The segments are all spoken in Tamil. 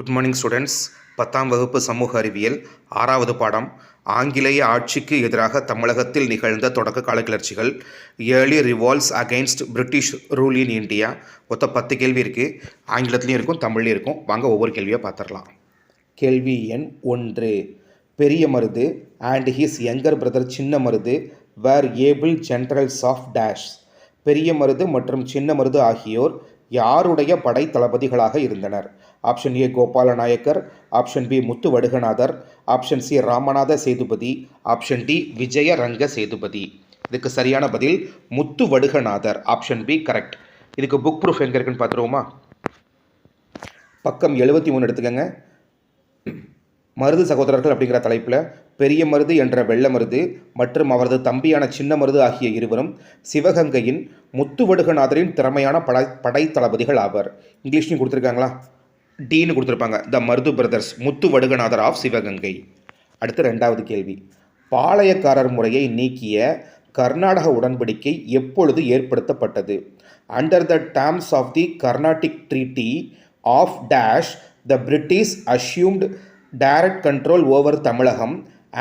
குட் மார்னிங் ஸ்டூடெண்ட்ஸ் பத்தாம் வகுப்பு சமூக அறிவியல் ஆறாவது பாடம். ஆங்கிலேய ஆட்சிக்கு எதிராக தமிழகத்தில் நிகழ்ந்த தொடக்க கால கிளர்ச்சிகள் early revolts against British rule in India மொத்தம் பத்து கேள்வி இருக்குது ஆங்கிலத்துலேயும் இருக்கும் தமிழ்லையும் இருக்கும். வாங்க ஒவ்வொரு கேள்வியாக பார்த்துடலாம் கேள்வி எண் ஒன்று. Periya Marudhu and his younger brother Chinna Marudhu were able generals of dash Periya Marudhu மற்றும் சின்ன மருது ஆகியோர் யாருடைய படை தளபதிகளாக இருந்தனர்? Option A Gopala Nayakkar option B Muthu Vaduganathar option C Ramanatha Sethupathi option D Vijaya Ranga Sethupathi. இதுக்கு சரியான பதில் Muthu Vaduganathar option B correct. இதுக்கு புக் ப்ரூஃப் எங்கே இருக்குன்னு பார்த்துருவோமா பக்கம் எழுபத்தி மூணு எடுத்துக்கோங்க. மருது சகோதரர்கள் அப்படிங்கிற தலைப்பில் பெரிய மருது என்ற வெள்ள மருது மற்றும் அவரது தம்பியான சின்ன மருது ஆகிய இருவரும் சிவகங்கையின் முத்துவடுகநாதரின் திறமையான படை படை தளபதிகள் ஆவர். இங்கிலீஷ்லையும் கொடுத்துருக்காங்களா? டீன்னு கொடுத்துருப்பாங்க. The Marudhu brothers Muthu Vaduganathar of Sivaganga. அடுத்து ரெண்டாவது கேள்வி. பாளையக்காரர் முறையை நீக்கிய கர்நாடக உடன்படிக்கை எப்பொழுது ஏற்படுத்தப்பட்டது? Under the terms of the Carnatic treaty of dash the British assumed direct control over Tamilagam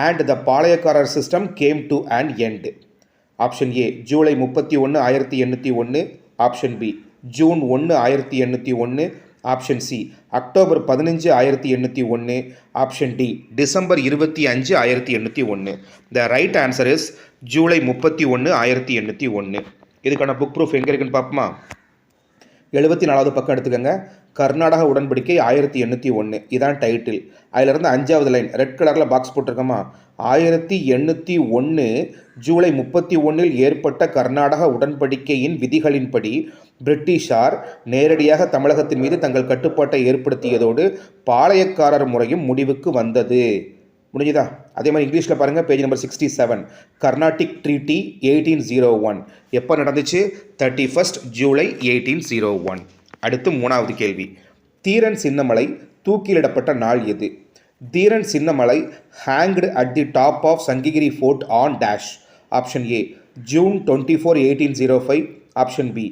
and the Palayakkarar system came to an end option A July முப்பத்தி ஒன்று ஆயிரத்தி எண்ணூற்றி ஒன்று ஆப்ஷன் பி ஜூன் ஒன்று ஆயிரத்தி எண்ணூற்றி ஒன்று ஆப்ஷன் சி அக்டோபர் பதினஞ்சு ஆயிரத்தி எண்ணூற்றி ஒன்று ஆப்ஷன் டி டிசம்பர் இருபத்தி அஞ்சு ஆயிரத்தி எண்ணூற்றி ஒன்று the right answer is July முப்பத்தி ஒன்று ஆயிரத்தி எண்ணூற்றி ஒன்று இதுக்கான புக் ப்ரூஃப் எங்கே இருக்குன்னு பார்ப்போமா? எழுபத்தி நாலாவது பக்கம் எடுத்துக்கோங்க. கர்நாடக உடன்படிக்கை ஆயிரத்தி எண்ணூற்றி ஒன்று இதான் டைட்டில் அதிலிருந்து அஞ்சாவது லைன் ரெட் கலரில் பாக்ஸ் போட்டிருக்கோமா? ஆயிரத்தி எண்ணூற்றி ஒன்று ஜூலை முப்பத்தி ஒன்றில் ஏற்பட்ட கர்நாடக உடன்படிக்கையின் விதிகளின்படி பிரிட்டிஷார் நேரடியாக தமிழகத்தின் மீது தங்கள் கட்டுப்பாட்டை ஏற்படுத்தியதோடு பாளையக்காரர் முறையும் முடிவுக்கு வந்தது. முடிஞ்சுதா? அதே மாதிரி இங்கிலீஷில் பாருங்கள் page number sixty seven Carnatic treaty eighteen zero one எப்போ நடந்துச்சு? Thirty first July eighteen zero one அடுத்து மூணாவது கேள்வி. தீரன் சின்னமலை தூக்கிலிடப்பட்ட நாள் எது? Dheeran Chinnamalai hanged at the top of Sankagiri fort on dash option A June twenty four eighteen zero five option B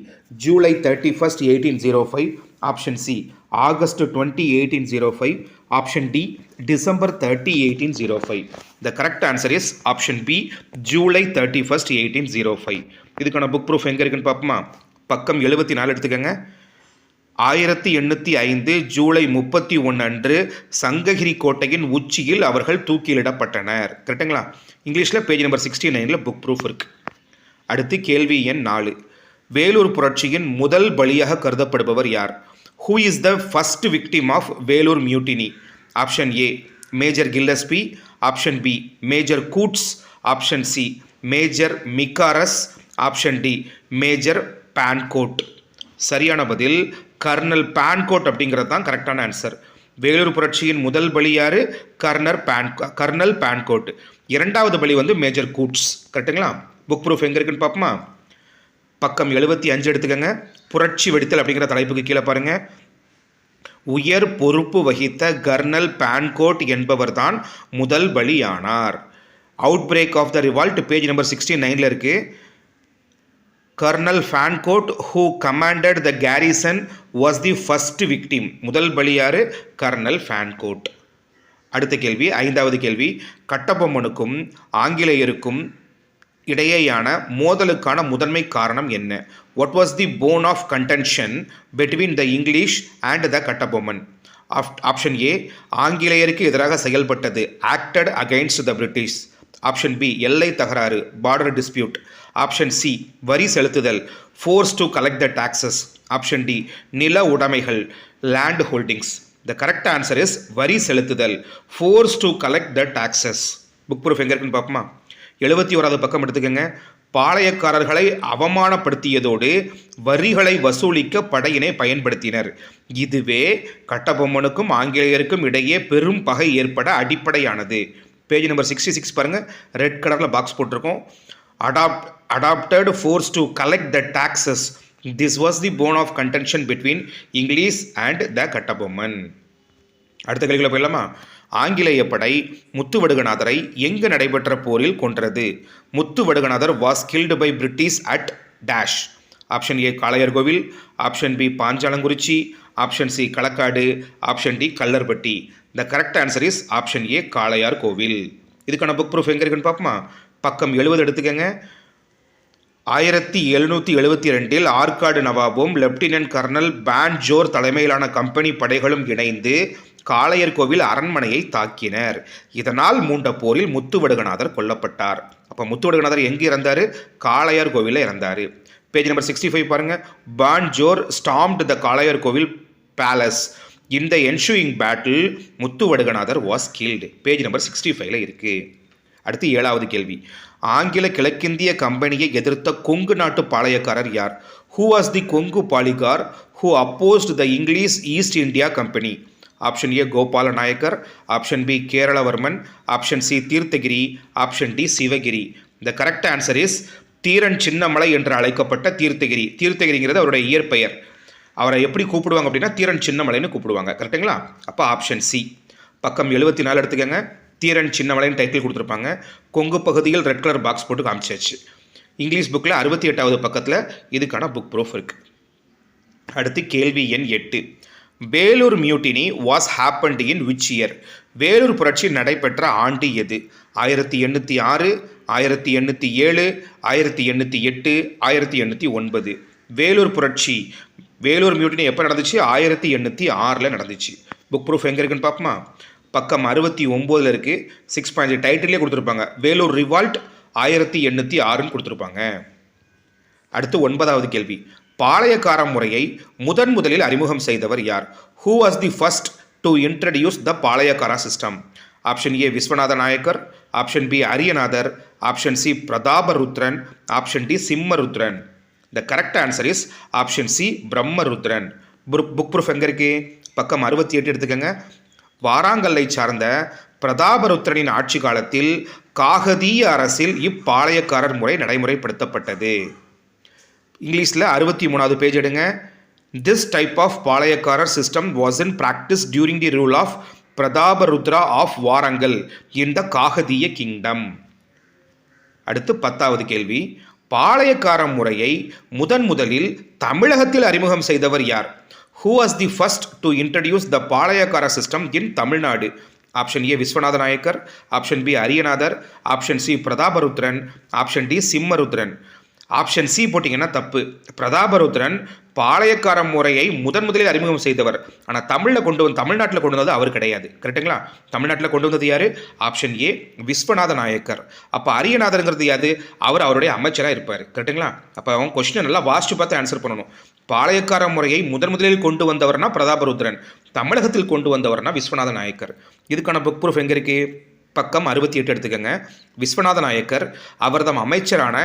July thirty first eighteen zero five option C August twenty eighteen zero five option D December thirty eighteen zero five the correct answer is option B July thirty first eighteen zero five இதுக்கான புக் ப்ரூஃப் எங்கே இருக்குன்னு பார்ப்போமா? பக்கம் எழுபத்தி நாலு எடுத்துக்கோங்க. ஆயிரத்தி எண்ணூற்றி ஐந்து ஜூலை முப்பத்தி ஒன்று அன்று சங்ககிரி கோட்டையின் உச்சியில் அவர்கள் தூக்கிலிடப்பட்டனர். கரெக்டுங்களா இங்கிலீஷில் பேஜ் நம்பர் சிக்ஸ்டி நைனில் புக் ப்ரூஃப் இருக்குது அடுத்து கேள்வி எண் நாலு. வேலூர் புரட்சியின் முதல் பலியாக கருதப்படுபவர் யார்? Who is the first victim of Vellore mutiny option A Major Gillespie option B Major Coates option C Major McKerras option D Major Fancourt சரியான பதில் கர்னல் பேன்கோட் அப்படிங்கிறது தான் கரெக்டான ஆன்சர் வேலூர் புரட்சியின் முதல் பலி யார்? கர்னர் பேன் கர்னல் பேன்கோட் இரண்டாவது பலி வந்து மேஜர் கூட்ஸ் கரெக்டுங்களா புக் ப்ரூஃப் எங்கே இருக்குன்னு பார்ப்போமா? பக்கம் எழுபத்தி அஞ்சு எடுத்துக்கோங்க. புரட்சி வெடித்தல் அப்படிங்கிற தலைப்புக்கு கீழே பாருங்க. உயர் பொறுப்பு வகித்த கர்னல் பான்கோட் என்பவர்தான் முதல் பலியானார். Outbreak of the revolt page number sixty நைனில் இருக்குது colonel Fancourt who commanded the garrison was the first victim முதல் பலியார் கர்னல் ஃபேன்கோட் அடுத்த கேள்வி ஐந்தாவது கேள்வி. கட்டபொம்மனுக்கும் ஆங்கிலேயருக்கும் இடையேயான மோதலுக்கான முதன்மை காரணம் என்ன? What was the bone of contention between the English and the Kattabomman option A ஆங்கிலேயருக்கு எதிராக செயல்பட்டது. Acted against the British option B எல்லை தகராறு பார்டர் டிஸ்பியூட் ஆப்ஷன் சி வரி செலுத்துதல் force to collect the taxes option D நில உடைமைகள் land holdings the correct answer is வரி செலுத்துதல் force to collect the taxes book proof எங்கே இருக்குன்னு பார்ப்போமா? எழுபத்தி ஓராவது பக்கம் எடுத்துக்கோங்க. பாளையக்காரர்களை அவமானப்படுத்தியதோடு வரிகளை வசூலிக்க படையினை பயன்படுத்தினர். இதுவே கட்டபொம்மனுக்கும் ஆங்கிலேயருக்கும் இடையே பெரும் பகை ஏற்பட அடிப்படையானது. பேஜ் நம்பர் சிக்ஸ்டி சிக்ஸ் பாருங்கள் ரெட் கலரில் பாக்ஸ் போட்டிருக்கோம். Adopt adopted force to collect the taxes this was the bone of contention between English and the Kattabomman அடுத்த கேள்விகளை போயிடலாமா? ஆங்கிலேய படை முத்துவடுகநாதரை எங்கு நடைபெற்ற போரில் கொன்றது? Muthuvaduganathar was killed by British at dash option A Kalaiyarkoil. Option B Panchalankurichi. Option C Kalakkad. Option D Kallarpatti. The correct answer is option A Kalaiyar Koil இதுக்கான புக் ப்ரூஃப் எங்கே இருக்குன்னு பார்ப்போமா? பக்கம் எழுபது எடுத்துக்கங்க. ஆயிரத்தி எழுநூற்றி எழுபத்தி ரெண்டில் ஆற்காடு நவாபும் லெப்டினன்ட் கர்னல் பேன்ஜோர் தலைமையிலான கம்பெனி படைகளும் இணைந்து காளையர் கோவில் அரண்மனையை தாக்கினர். இதனால் மூண்ட போரில் முத்துவடுகநாதர் கொல்லப்பட்டார். அப்போ முத்துவடுகநாதர் எங்கே இறந்தார்? காளையார் கோவிலில் இறந்தார். பேஜ் நம்பர் சிக்ஸ்டி ஃபைவ் பாருங்கள் பான்ஜோர் ஸ்டாம்ப்ட் த காளையர் கோவில் பேலஸ் இந்த ensuing battle Muthuvaduganathar was killed page number sixty ஃபைவ்ல இருக்குது அடுத்து ஏழாவது கேள்வி. ஆங்கில கிழக்கிந்திய கம்பெனியை எதிர்த்த கொங்கு நாட்டு பாளையக்காரர் யார்? Who was the Kongu poligar who opposed the English East India Company option A Gopala Nayakkar option B Keralavarman option C Theerthagiri option D Sivagiri. The correct answer is Dheeran Chinnamalai என்று அழைக்கப்பட்ட தீர்த்தகிரி. தீர்த்தகிரிங்கிறது அவருடைய இயற்பெயர். அவரை எப்படி கூப்பிடுவாங்க அப்படின்னா தீரன் சின்னமலைன்னு கூப்பிடுவாங்க. கரெக்டுங்களா அப்போ ஆப்ஷன் சி. பக்கம் எழுபத்தி நாலு எடுத்துக்கங்க. தீரன் சின்னமலைன்னு டைட்டில் கொடுத்துருப்பாங்க. கொங்கு பகுதியில் ரெட் கலர் பாக்ஸ் போட்டு காமிச்சாச்சு. இங்கிலீஷ் புக்கில் அறுபத்தி எட்டாவது பக்கத்தில் இதுக்கான புக் ப்ரூஃப் இருக்குது அடுத்து கேள்வி எண் எட்டு. Vellore mutiny was happened in which year Vellore புரட்சி நடைபெற்ற ஆண்டு எது? ஆயிரத்தி எண்ணூற்றி ஆறு ஆயிரத்தி எண்ணூற்றி ஏழு ஆயிரத்தி எண்ணூற்றி எட்டு ஆயிரத்தி எண்ணூற்றி ஒன்பது. வேலூர் புரட்சி வேலூர் மியூட்டினி எப்போ நடந்துச்சு? ஆயிரத்தி எண்ணூற்றி ஆறில் நடந்துச்சு. புக் ப்ரூஃப் எங்கே இருக்குன்னு பார்ப்போமா? பக்கம் அறுபத்தி ஒம்போதில் இருக்குது சிக்ஸ் பாயிண்ட் டைட்டிலே கொடுத்துருப்பாங்க. வேலூர் ரிவால்ட் ஆயிரத்தி எண்ணூற்றி ஆறுன்னு கொடுத்துருப்பாங்க. அடுத்து ஒன்பதாவது கேள்வி. பாளையக்கார முறையை முதன் முதலில் அறிமுகம் செய்தவர் யார்? Who was the first to introduce the Palayakkara system option A Viswanatha Nayakkar. Option B Ariyanathar. Option C Prataparudran. Option D Simmarudran. The correct answer is option C Brahmarudran. Book book proof எங்கே இருக்கு? பக்கம் அறுபத்தி எட்டு எடுத்துக்கோங்க. வாராங்கல்லை சார்ந்த பிரதாபருத்ரனின் ஆட்சி காலத்தில் காகதீய அரசில் இப்பாளையக்காரர் முறை நடைமுறைப்படுத்தப்பட்டது. இங்கிலீஷில் அறுபத்தி மூணாவது பேஜ் எடுங்க. This type of Palayakkarar system was in practice during the rule of Prataparudra of Warangal in the Kakatiya kingdom அடுத்து பத்தாவது கேள்வி. பாளையக்கார முறையை முதன் முதலில் தமிழகத்தில் அறிமுகம் செய்தவர் யார்? Who was the first to introduce the Palayakkara system in Tamil Nadu? Option A Viswanatha Nayakkar. Option B Ariyanathar. Option C Prataparudran. Option D Simmarudran. Option C போட்டிங்கன்னா தப்பு. பிரதாபருத்ரன் பாளையக்கார முறையை முதன் முதலில் அறிமுகம் செய்தவர். ஆனால் தமிழில் கொண்டு வந்து தமிழ்நாட்டில் கொண்டு வந்தது அவர் கிடையாது. கரெக்டுங்களா தமிழ்நாட்டில் கொண்டு வந்தது யார்? ஆப்ஷன் ஏ விஸ்வநாத நாயக்கர் அப்போ அரியநாதருங்கிறது யாது அவர் அவருடைய அமைச்சராக இருப்பார். கரெக்டுங்களா அப்போ அவன் கொஸ்டினை நல்லா வாசிச்சு பார்த்து ஆன்சர் பண்ணணும். பாளையக்கார முறையை முதன் முதலில் கொண்டு வந்தவர்னா பிரதாபருத்ரன். தமிழகத்தில் கொண்டு வந்தவர்னா விஸ்வநாத நாயக்கர் இதுக்கான புக் ப்ரூஃப் எங்கே இருக்குது பக்கம் அறுபத்தி எட்டு எடுத்துக்கங்க. விஸ்வநாத நாயக்கர் அவர்தம் அமைச்சரான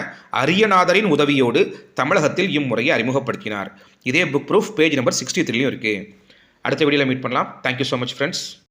அரியநாதரின் உதவியோடு தமிழகத்தில் இம்முறையை அறிமுகப்படுத்தினார். இதே book proof page number sixty த்ரீலையும் இருக்குது அடுத்த வீடியோவில் மீட் பண்ணலாம். Thank you so much friends